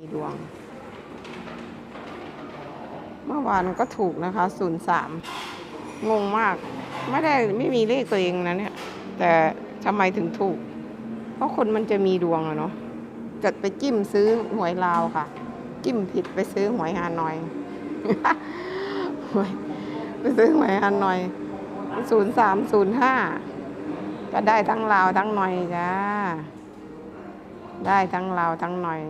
มีดวง เมื่อวานก็ถูกนะคะศูนย์สามงงมาก ไม่ได้ไม่มีเลขตัวเองนะเนี่ย แต่ทำไมถึงถูก เพราะคนมันจะมีดวงอะเนาะเกิดไปจิ้มซื้อหวยลาวค่ะ จิ้มผิดไปซื้อหวยฮานอยหวยไปซื้อหวยฮานอยศูนย์สามศูนย์ห้าก็ได้ทั้งลาวทั้งหน่อยจ้า ได้ทั้งลาวทั้งหน่อย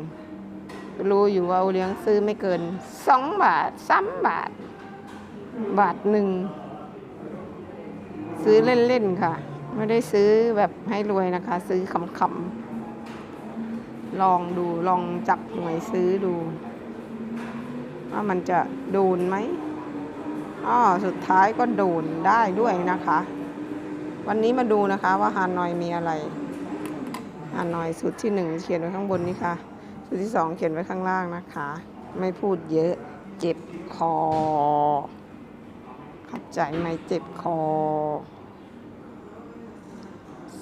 รู้อยู่ว่าเอเลี้ยงซื้อไม่เกินสองบาทสามบาท บาทหนึ่ง ซื้อเล่น ๆ ค่ะ ไม่ได้ซื้อแบบให้รวยนะคะ ซื้อขำๆลองดูลองจับหวยซื้อดู ว่ามันจะโดนไหมอ้อสุดท้ายก็โดนได้ด้วยนะคะ วันนี้มาดูนะคะว่าฮานอยมีอะไรฮานอยสุดที่หนึ่งเขียนไว้ข้างบนนี้ค่ะ สุดที่สองเขียนไว้ข้างล่างนะคะ ไม่พูดเยอะเจ็บคอเข้าใจไหมเจ็บคอ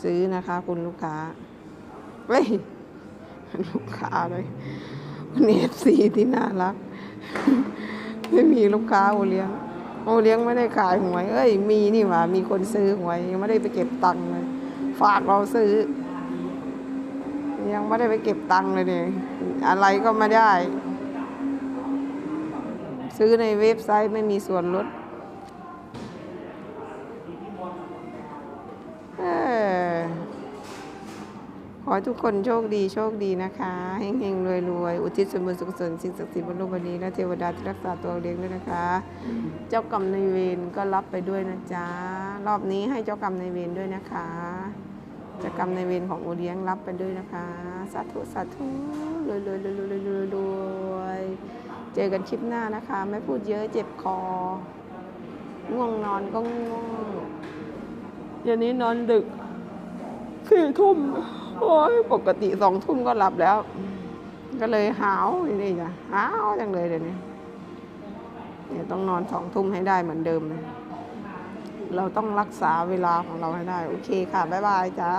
ซื้อนะคะคุณลูกค้าเฮ้ยลูกค้าเลยเนฟซีที่น่ารัก ไม่มีลูกค้าโอเลี้ยง โอเลี้ยงไม่ได้ขายหวย เอ้ย มีนี่หว่า มีคนซื้อหวย ยังไม่ได้ไปเก็บตังค์เลย ฝากเราซื้อ ยังไม่ได้ไปเก็บตังค์เลยเนี่ยอะไรก็ไม่ได้ ซื้อในเว็บไซต์ไม่มีส่วนลดเออขอให้ทุกคนโชคดีโชคดีนะคะเฮงๆรวยๆอุทิศส่วนบุญสุขส่วนสิ่งศักดิ์สิทธิ์บนโลกใบนี้และเทวดาที่รักษาตัวเลี้ยงด้วยนะคะ เจ้ากรรมนายเวรก็รับไปด้วยนะจ๊ะรอบนี้ให้เจ้ากรรมนายเวรด้วยนะคะ จ้ากรรมในเวรของโอเลี้ยงรับไปด้วยนะคะ สาธุสาธุรวยรวยรวยรวยรวยรวยเจอกันคลิปหน้านะคะ ไม่พูดเยอะเจ็บคอ ง่วงนอนก็ง่วงเดี๋ยวนี้นอนดึกสี่ทุ่มโอ้ยปกติสองทุ่มก็หลับแล้ว ก็เลยหาวนี่จ้ะหาวจังเลยเดี๋ยวนี้เดี๋ยวต้องนอนสองทุ่มให้ได้เหมือนเดิมเลย เราต้องรักษาเวลาของเราให้ได้ โอเคค่ะ บ๊ายบายจ้า